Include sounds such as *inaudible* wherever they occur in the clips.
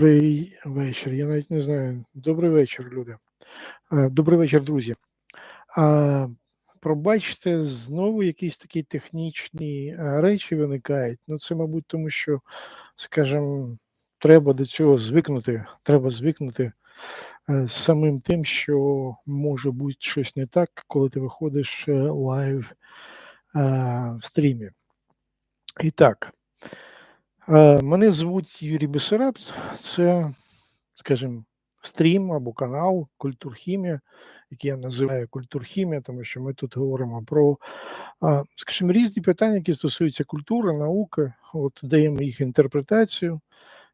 Добрий вечір. Я навіть не знаю. Добрий вечір, люди. Е, Добрий вечір, друзі. Пробачте, знову якісь такі технічні е, речі виникають. Ну, це, мабуть, тому що, скажімо, треба до цього звикнути. Треба звикнути е, з самим тим, що може бути щось не так, коли ти виходиш е, лайв е, в стрімі. І так, е, мене звуть Юрій Бесараб. Це, скажімо, стрім або канал Культурхімія, який я називаю Культурхімія, тому що ми тут говоримо про, скажімо, різні питання, які стосуються культури, науки, от даємо їх інтерпретацію,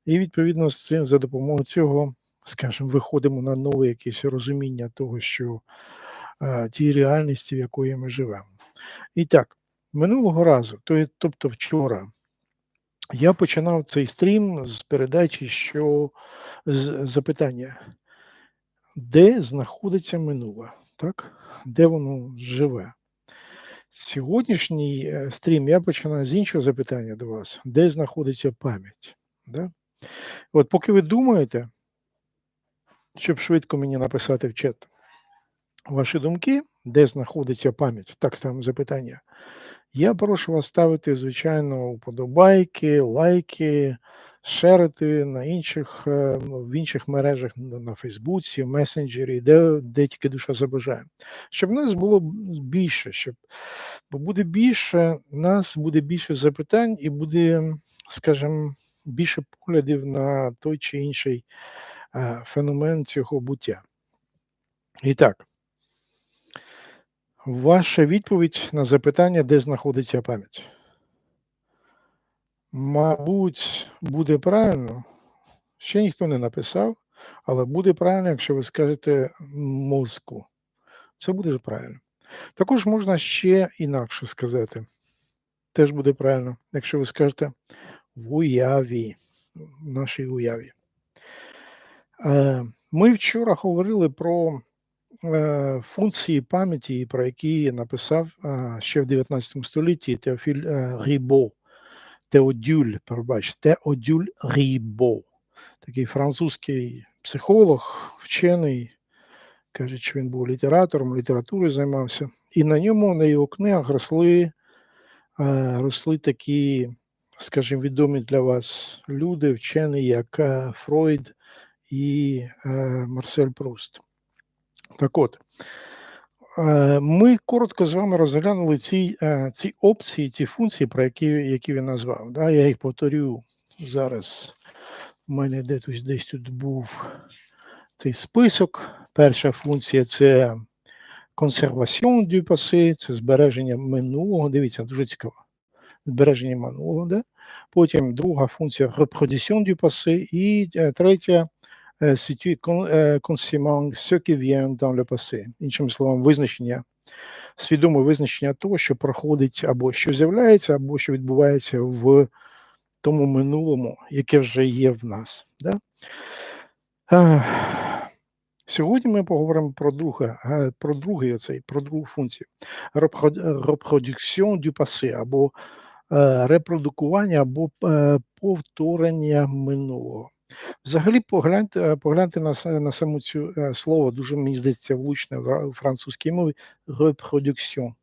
і відповідно з цим за допомогою цього, скажімо, виходимо на нове якесь розуміння того, що а, тій реальності, в якої ми живемо. І так, минулого разу, тобто вчора, я починав цей стрім з передачі, що з запитання, де знаходиться минуле, так? Де воно живе? Сьогоднішній е, стрім я починаю з іншого запитання до вас: де знаходиться пам'ять? Да? От поки ви думаєте, щоб швидко мені написати в чат ваші думки, де знаходиться пам'ять, так ставимо запитання. Я прошу вас ставити, звичайно, вподобайки, лайки, шерити на інших, е, в інших мережах на на Фейсбуці, месенджері, де, де тільки душа забажає. Щоб нас було більше, щоб бо буде більше, нас буде більше запитань і буде, скажімо, більше поглядів на той чи інший е, феномен цього буття. І так, ваша відповідь на запитання, де знаходиться пам'ять. Мабуть, буде правильно. Ще ніхто не написав, але буде правильно, якщо ви скажете мозку. Це буде правильно. Також можна ще інакше сказати. Теж буде правильно, якщо ви скажете в уяві, в нашій уяві. Е, Ми вчора говорили про функції пам'яті, про які написав ще в 19 столітті Теофіль е, Рібо. Теодюль, пробач, Теодюль Рібо, такий французький психолог, вчений, каже, що він був літератором, літературою займався. І на ньому, на його книгах росли, е, росли такі, скажімо, відомі для вас люди, вчені, як Фройд і Марсель Пруст. Так от, Е, Ми коротко з вами розглянули ці, е, ці опції, ці функції, про які, які він назвав. Да? Я їх повторю зараз. У мене де тут, десь тут був цей список. Перша функція це консерваціон du passé, це збереження минулого. Дивіться, дуже цікаво. Збереження минулого. Да? Потім друга функція reproduction du passé. І е, третя е, con- е, consciemment ce qui vient dans le passé. Іншими словами, визначення, свідоме визначення того, що проходить або що з'являється, або що відбувається в тому минулому, яке вже є в нас. Да? Е, Сьогодні ми поговоримо про друге, е, про другий оцей, про другу функцію. Reprodu- Reproduction du passé, або е, репродукування, або е, повторення минулого. Взагалі, погляньте, погляньте на, на саму цю е, слово, дуже мені здається, влучне в французькій мові reproduction,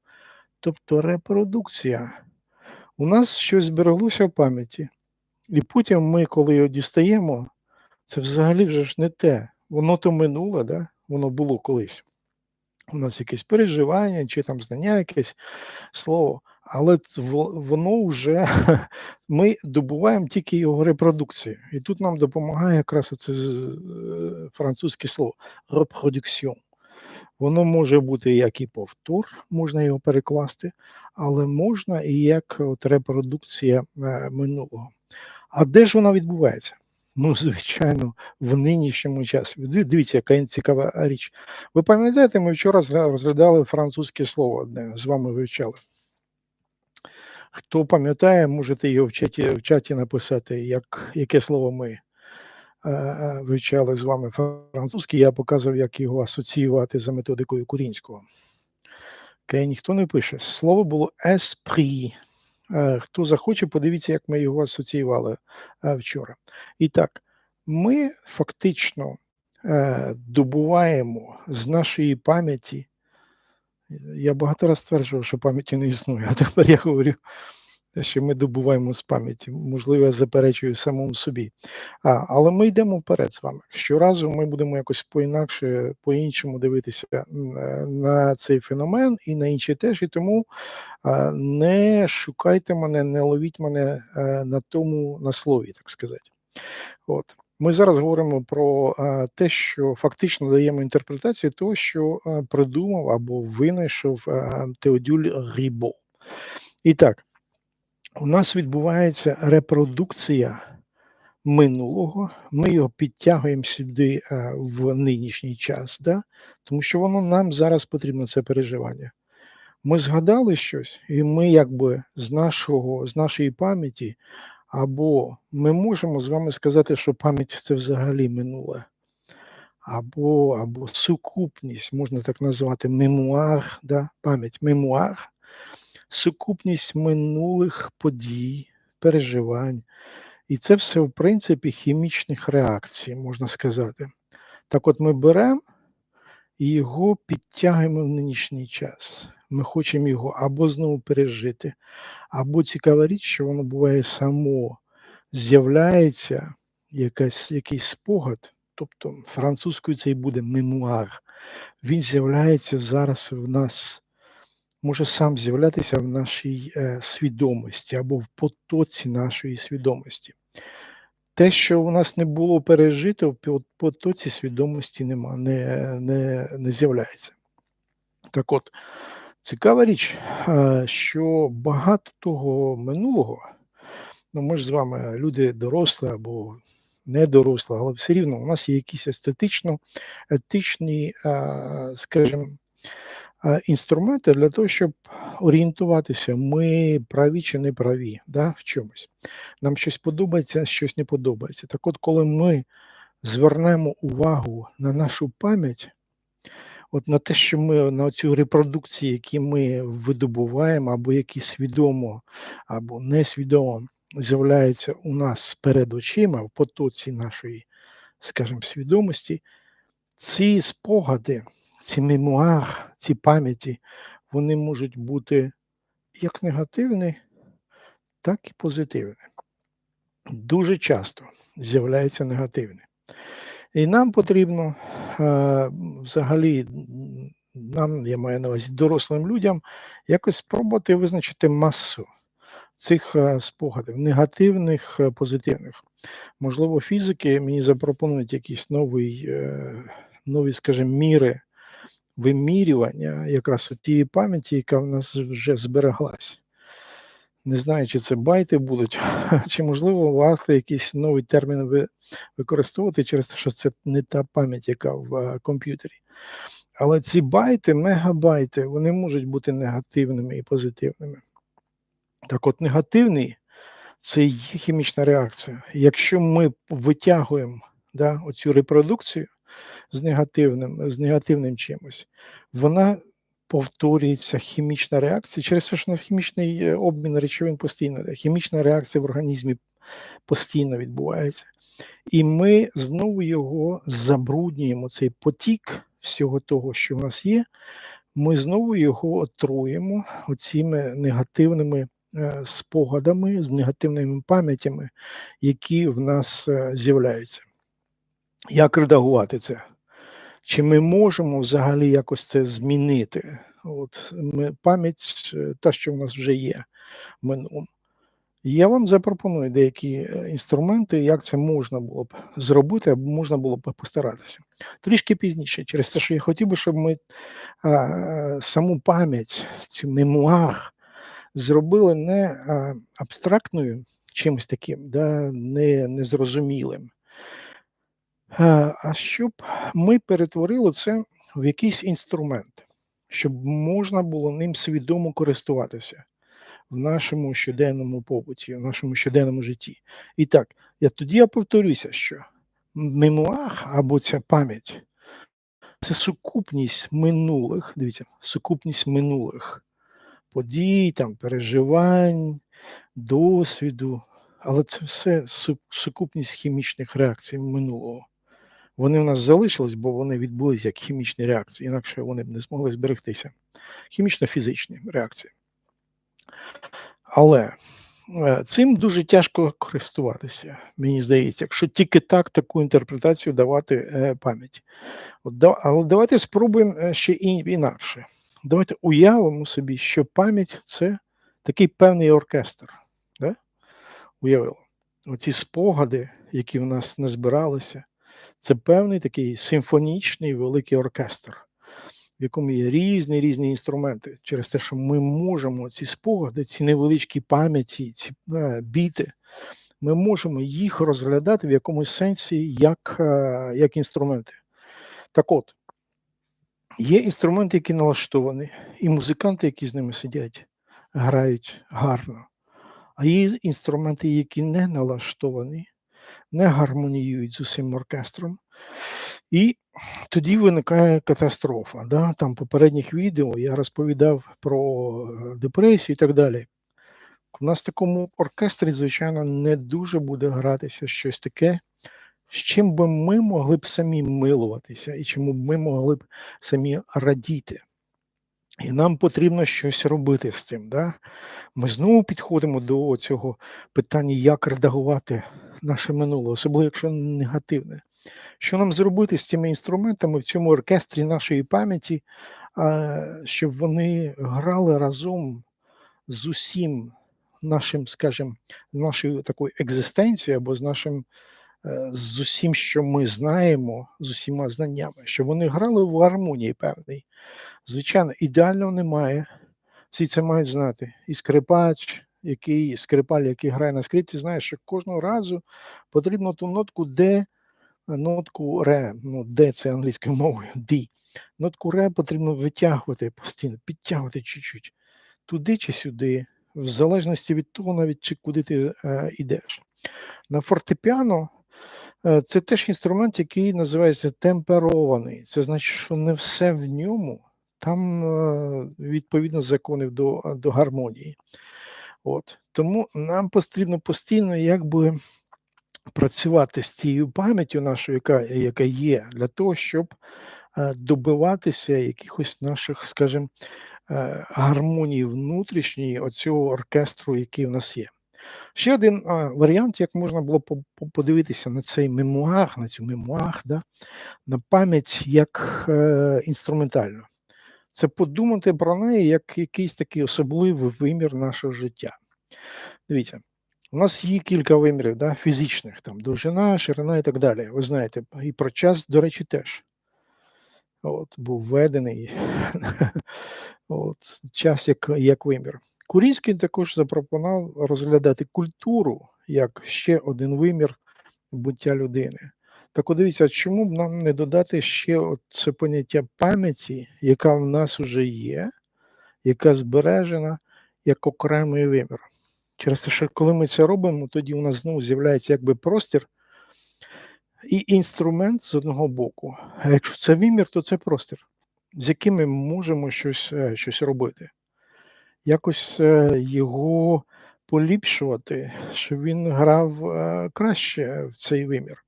тобто репродукція. У нас щось збереглося в пам'яті, і потім ми, коли його дістаємо, це взагалі вже ж не те. Воно то минуле, да? воно було колись. У нас якесь переживання чи там знання, якесь слово, але воно вже *laughs* ми добуваємо тільки його репродукцію. І тут нам допомагає якраз це французьке слово reproduction. Воно може бути як і повтор, можна його перекласти, але можна і як от репродукція е, минулого. А де ж вона відбувається? Ну, *laughs* звичайно, в нинішньому часі. Диві- Дивіться, яка цікава річ. Ви пам'ятаєте, ми вчора розглядали французьке слово одне, з вами вивчали. Хто пам'ятає, можете його в чаті, в чаті написати, як, яке слово ми е, е, вивчали з вами французький. Я показував, як його асоціювати за методикою Курінського. Окей, ніхто не пише. Слово було esprit. Е, Хто захоче, подивіться, як ми його асоціювали е, вчора. І так, Ми фактично, е, добуваємо з нашої пам'яті я багато раз стверджував, що пам'яті не існує, *laughs* а тепер я говорю, що ми добуваємо з пам'яті. Можливо, я заперечую самому собі. А, Але ми йдемо вперед з вами. Щоразу ми будемо якось по-інакше, по-іншому дивитися на цей феномен і на інші теж. І тому не шукайте мене, не ловіть мене на тому на слові, так сказати. От. Ми зараз говоримо про те, що фактично даємо інтерпретацію того, що придумав або винайшов Теодюль Рібо. І так, у нас відбувається репродукція минулого, ми його підтягуємо сюди в нинішній час, да? тому що воно нам зараз потрібно це переживання. Ми згадали щось, і ми якби з нашого, з нашої пам'яті. Або ми можемо з вами сказати, що пам'ять це взагалі минуле, або або сукупність, можна так назвати, мемуар, да? пам'ять, мемуар, сукупність минулих подій, переживань. І це все, в принципі, хімічних реакцій, можна сказати. Так от ми беремо і його підтягуємо в нинішній час. Ми хочемо його або знову пережити, або цікава річ, що воно буває само, з'являється якась, якийсь спогад, тобто французькою це і буде мемуар. Він з'являється зараз в нас, може сам з'являтися в нашій е, свідомості або в потоці нашої свідомості. Те, що у нас не було пережито, в потоці свідомості нема, не, не, не з'являється. Так от, Цікава річ, е, що багато того минулого, ну ми ж з вами люди дорослі або не дорослі, але все рівно у нас є якісь естетично етичні, е, скажімо, е, інструменти для того, щоб орієнтуватися, ми праві чи не праві да, в чомусь. Нам щось подобається, щось не подобається. Так от, коли ми звернемо увагу на нашу пам'ять, От на те, що ми на цю репродукцію, які ми видобуваємо, або які свідомо, або несвідомо з'являються у нас перед очима в потоці нашої, скажімо, свідомості, ці спогади, ці мемуар, ці пам'яті, вони можуть бути як негативні, так і позитивні. Дуже часто з'являються негативні. І нам потрібно е, взагалі, нам, я маю на увазі дорослим людям, якось спробувати визначити масу цих е, спогадів, негативних, е, позитивних. Можливо, фізики мені запропонують якісь нові, нові, скажімо, міри вимірювання якраз у тієї пам'яті, яка в нас вже збереглась. Не знаю, чи це байти будуть, *laughs* чи можливо варто якийсь новий термін використовувати через те, що це не та пам'ять, яка в е, комп'ютері. Але ці байти, мегабайти, вони можуть бути негативними і позитивними. Так от, негативний це є хімічна реакція. Якщо ми витягуємо да, оцю репродукцію з негативним, з негативним чимось, вона повторюється хімічна реакція через те, що на хімічний е, обмін речовин постійно, хімічна реакція в організмі постійно відбувається. І ми знову його забруднюємо, цей потік всього того, що в нас є, ми знову його отруємо оціми негативними е, спогадами, з негативними пам'ятями, які в нас е, з'являються. Як редагувати це? Чи ми можемо взагалі якось це змінити? От ми, Пам'ять, е, та, що в нас вже є в минулому. Я вам запропоную деякі е, інструменти, як це можна було б зробити, або можна було б постаратися. Трішки пізніше, через те, що я хотів би, щоб ми а, саму пам'ять, цю мемуар зробили не а, абстрактною чимось таким, да, не незрозумілим, а щоб ми перетворили це в якийсь інструмент, щоб можна було ним свідомо користуватися в нашому щоденному побуті, в нашому щоденному житті. І так, я тоді я повторюся, що мемуар або ця пам'ять це сукупність минулих, дивіться, сукупність минулих подій, там, переживань, досвіду, але це все сукупність хімічних реакцій минулого. Вони в нас залишились, бо вони відбулись як хімічні реакції, інакше вони б не змогли зберегтися. Хімічно-фізичні реакції. Але е, цим дуже тяжко користуватися, мені здається, якщо тільки так таку інтерпретацію давати е, да- але давайте спробуємо е, ще інакше. Давайте уявимо собі, що пам'ять це такий певний оркестр. Да? Уявили. Оці спогади, які в нас назбиралися, це певний такий симфонічний великий оркестр, в якому є різні різні інструменти, через те, що ми можемо ці спогади, ці невеличкі пам'яті, ці е, біти, ми можемо їх розглядати в якомусь сенсі як, е, як інструменти. Так от, є інструменти, які налаштовані, і музиканти, які з ними сидять, грають гарно. А є інструменти, які не налаштовані, не гармоніюють з усім оркестром. І тоді виникає катастрофа. Да? Там в попередніх відео я розповідав про е, депресію і так далі. У нас в такому оркестрі, звичайно, не дуже буде гратися щось таке, з чим би ми могли б самі милуватися, і чому б ми могли б самі радіти. І нам потрібно щось робити з цим. Да? Ми знову підходимо до цього питання, як редагувати наше минуле, особливо якщо негативне. Що нам зробити з цими інструментами в цьому оркестрі нашої пам'яті, щоб вони грали разом з усім нашим, скажімо, нашою такою екзистенцією або з нашим з усім, що ми знаємо, з усіма знаннями, щоб вони грали в гармонії певній. Звичайно, ідеального немає. Всі це мають знати. І скрипач, який скрипаль, який грає на скрипці, знає, що кожного разу потрібно ту нотку, де нотку ре, ну де це англійською мовою, D. Нотку ре потрібно витягувати постійно, підтягувати чуть-чуть туди чи сюди, в залежності від того, навіть чи куди ти е, йдеш. На фортепіано е, це теж інструмент, який називається темперований. Це значить, що не все в ньому, там е, відповідно законів до, до гармонії. От. Тому нам потрібно постійно якби працювати з тією пам'яттю нашою, яка, яка є, для того, щоб е, добиватися якихось наших, скажімо, е, гармонії внутрішньої оцього оркестру, який в нас є. Ще один е, варіант, як можна було по- по- подивитися на цей мемуар, на цю мемуар, да, на пам'ять як е, інструментальну. Це подумати про неї як якийсь такий особливий вимір нашого життя. Дивіться, у нас є кілька вимірів да, фізичних, там довжина, ширина і так далі. Ви знаєте, і про час, до речі, теж. От, був введений *laughs* от, час як, як вимір. Курінський також запропонував розглядати культуру як ще один вимір буття людини. Так от дивіться, чому б нам не додати ще це поняття пам'яті, яка в нас вже є, яка збережена як окремий вимір. Через те, що коли ми це робимо, тоді у нас знову з'являється якби простір і інструмент з одного боку. А якщо це вимір, то це простір, з яким ми можемо щось, е, щось робити. Якось е, його поліпшувати, щоб він грав е, краще в цей вимір.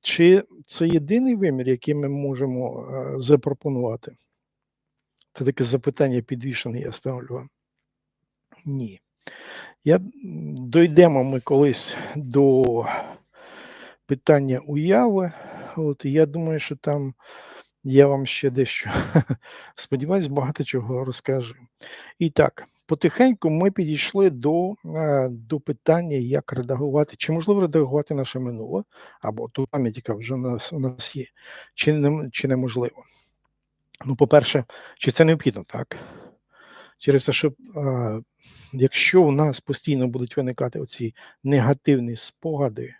Чи це єдиний вимір, який ми можемо е, запропонувати? Це таке запитання підвішене, я ставлю вам. Ні. Я, дойдемо ми колись до питання уяви. От, я думаю, що там я вам ще дещо, *laughs* сподіваюсь, багато чого розкажу. І так, потихеньку ми підійшли до, е, до питання, як редагувати, чи можливо редагувати наше минуле, або ту пам'ять, яка вже у нас, у нас є, чи, не, чи неможливо. Ну, по-перше, чи це необхідно, так? Через те, що е, якщо у нас постійно будуть виникати оці негативні спогади,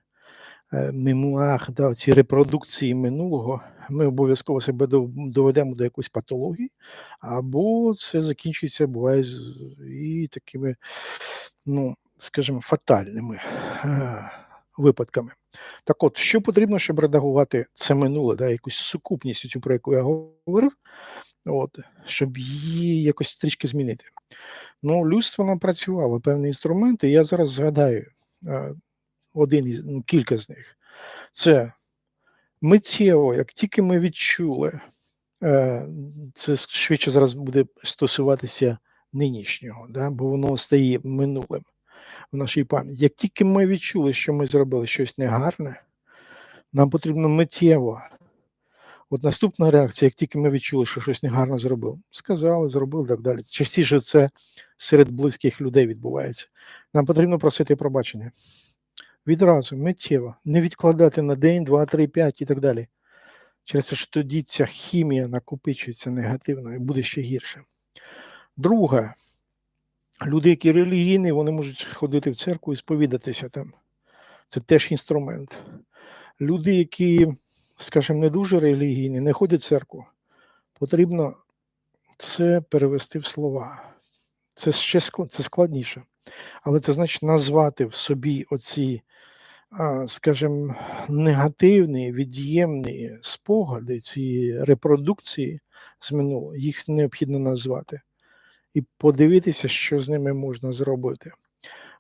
мемуар, да, ці репродукції минулого, ми обов'язково себе доведемо до якоїсь патології, або це закінчується, буває, і такими, ну, скажімо, фатальними е, випадками. Так от, що потрібно, щоб редагувати це минуле, да, якусь сукупність, цю, про яку я говорив, от, щоб її якось трішки змінити. Ну, людство напрацювало певні інструменти. Я зараз згадаю е, один із ну, кілька з них. Це миттєво, як тільки ми відчули, е, це швидше зараз буде стосуватися нинішнього, да, бо воно стає минулим в нашій пам'яті. Як тільки ми відчули, що ми зробили щось негарне, нам потрібно миттєво. От наступна реакція, як тільки ми відчули, що щось негарно зробив, сказали, зробили так далі. Частіше це серед близьких людей відбувається. Нам потрібно просити пробачення. Відразу, миттєво, не відкладати на день, два, три, п'ять і так далі. Через те, що тоді ця хімія накопичується негативно і буде ще гірше. Друге, люди, які релігійні, вони можуть ходити в церкву і сповідатися там. Це теж інструмент. Люди, які, скажімо, не дуже релігійні, не ходять в церкву, потрібно це перевести в слова. Це ще складніше. Але це значить назвати в собі оці, скажімо, негативні, від'ємні спогади, ці репродукції з минулого, їх необхідно назвати і подивитися, що з ними можна зробити.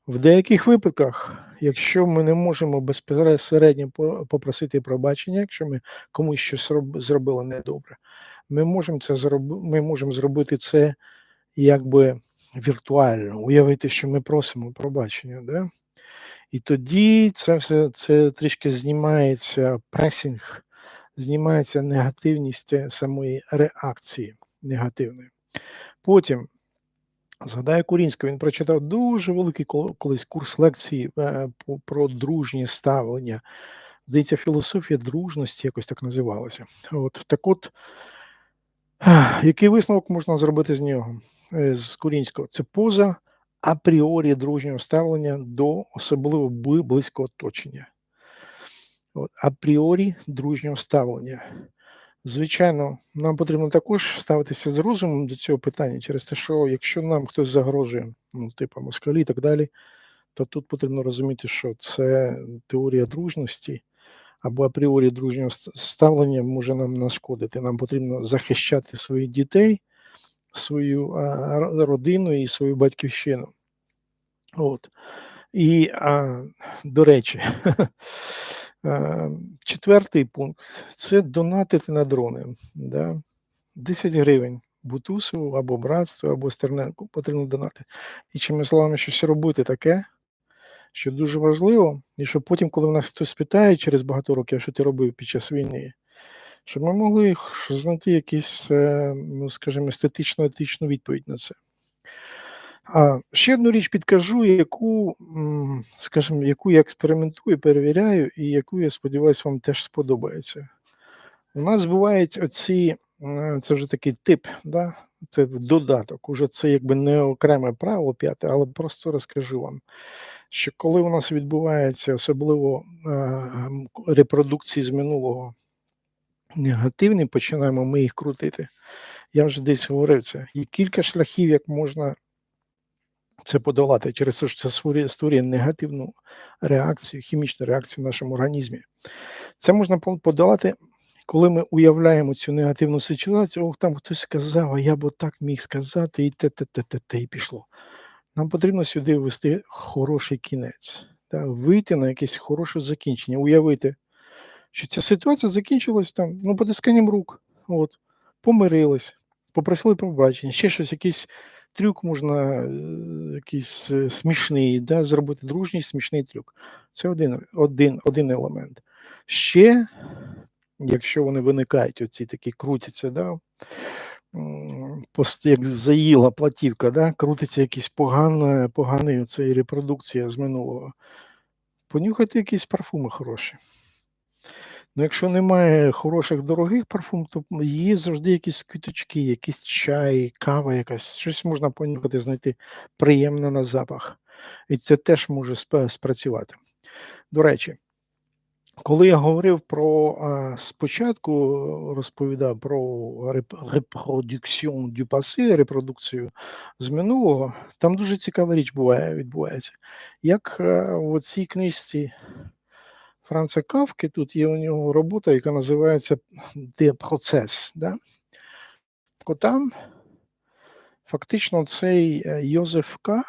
В деяких випадках, якщо ми не можемо безпосередньо попросити пробачення, якщо ми комусь щось зробили недобре, ми можемо це зроби, ми можемо зробити це якби віртуально, уявити, що ми просимо пробачення. Да? І тоді це все це трішки знімається пресінг, знімається негативність е, самої реакції негативної. Потім Згадаю Курінського, він прочитав дуже великий колись курс лекцій е, про дружнє ставлення. Здається, філософія дружності якось так називалася. От так от, який висновок можна зробити з нього, е, з Курінського? Це поза апріорі дружнього ставлення до особливо близького оточення. От, апріорі дружнього ставлення. Звичайно, нам потрібно також ставитися з розумом до цього питання через те, що якщо нам хтось загрожує, ну, типу москалі і так далі, то тут потрібно розуміти, що це теорія дружності або апріорі дружнього ставлення може нам нашкодити. Нам потрібно захищати своїх дітей, свою родину і свою батьківщину. От. І, а, до речі, *laughs* четвертий пункт це донатити на дрони. Да? 10 гривень Бутусову або братству, або Стерненку потрібно донати. І чим словами щось робити таке, що дуже важливо, і щоб потім, коли в нас хтось спитає через багато років, що ти робив під час війни, щоб ми могли знайти якусь, е, ну, скажімо, естетично етичну відповідь на це. А ще одну річ підкажу, яку, скажімо, яку я експериментую, перевіряю, і яку, я сподіваюся, вам теж сподобається. У нас бувають оці, е, це вже такий тип, да? це додаток. Уже це якби не окреме правило п'яте, але просто розкажу вам, що коли у нас відбувається особливо е, репродукції з минулого негативні, починаємо ми їх крутити. Я вже десь говорив це. Є кілька шляхів, як можна це подолати через те, що це створює, створює негативну реакцію, хімічну реакцію в нашому організмі. Це можна подолати, коли ми уявляємо цю негативну ситуацію, ох, там хтось сказав, а я б отак міг сказати, і те, те, те, те, те, і пішло. Нам потрібно сюди ввести хороший кінець, да, вийти на якесь хороше закінчення, уявити, що ця ситуація закінчилась там, ну, потисканням рук, от, помирились, попросили пробачення, ще щось, якийсь трюк можна, е, якийсь е, смішний, да, зробити дружній смішний трюк. Це один, один, один елемент. Ще, якщо вони виникають, оці такі крутяться, да, як заїла платівка, да, крутиться якийсь погана, поганий оцей репродукція з минулого. Понюхайте якісь парфуми хороші. Ну, якщо немає хороших дорогих парфум, то є завжди якісь квіточки, якийсь чай, кава якась, щось можна понюхати, знайти приємне на запах. І це теж може спрацювати. До речі, коли я говорив про спочатку розповідав про реп- репродукціон дю пасе, репродукцію з минулого, там дуже цікава річ буває, відбувається. Як е, в цій книжці Франца Кавки, тут є у нього робота, яка називається «Де процес». Да? Так там фактично цей е, Йозеф К.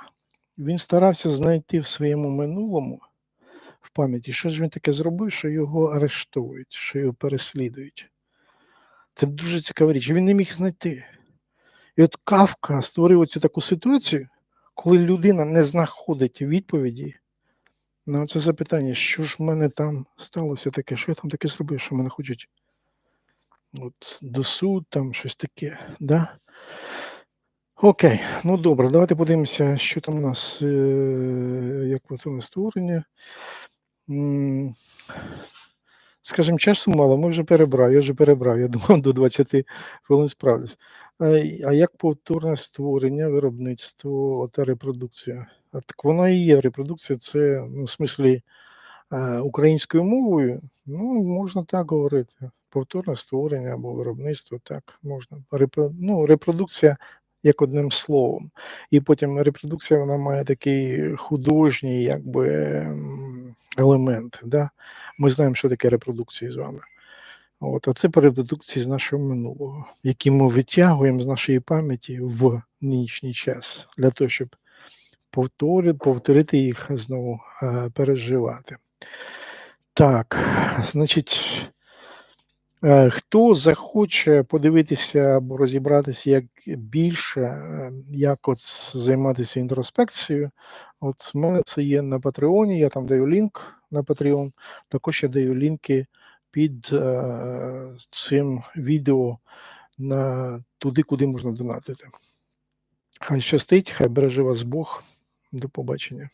він старався знайти в своєму минулому в пам'яті, що ж він таке зробив, що його арештовують, що його переслідують. Це дуже цікава річ. Він не міг знайти. І от Кавка створив оцю таку ситуацію, коли людина не знаходить відповіді на це запитання, що ж в мене там сталося таке, що я там таке зробив, що мене хочуть от, до суд, там щось таке. Да? Окей, ну добре, давайте подивимося, що там у нас, е, як повторне створення. Скажімо, часу мало, ми вже перебрав, я вже перебрав, я думав, до 20 хвилин справлюсь. А, як повторне створення, виробництво та репродукція? А так воно і є репродукція, це ну, в смислі е, українською мовою, ну, можна так говорити. Повторне створення або виробництво, так, можна. Репро, ну, репродукція як одним словом. І потім репродукція вона має такий художній якби, ем, елемент. Да? Ми знаємо, що таке репродукція з вами. От, а це репродукції з нашого минулого, які ми витягуємо з нашої пам'яті в нинішній час для того, щоб повторити, повторити їх знову е, переживати. Так, значить, е, хто захоче подивитися або розібратися як більше, е, як от займатися інтроспекцією, от в мене це є на Патреоні, я там даю лінк на Patreon, також я даю лінки під е, цим відео на туди, куди можна донатити. Хай щастить, хай береже вас Бог. До побачення.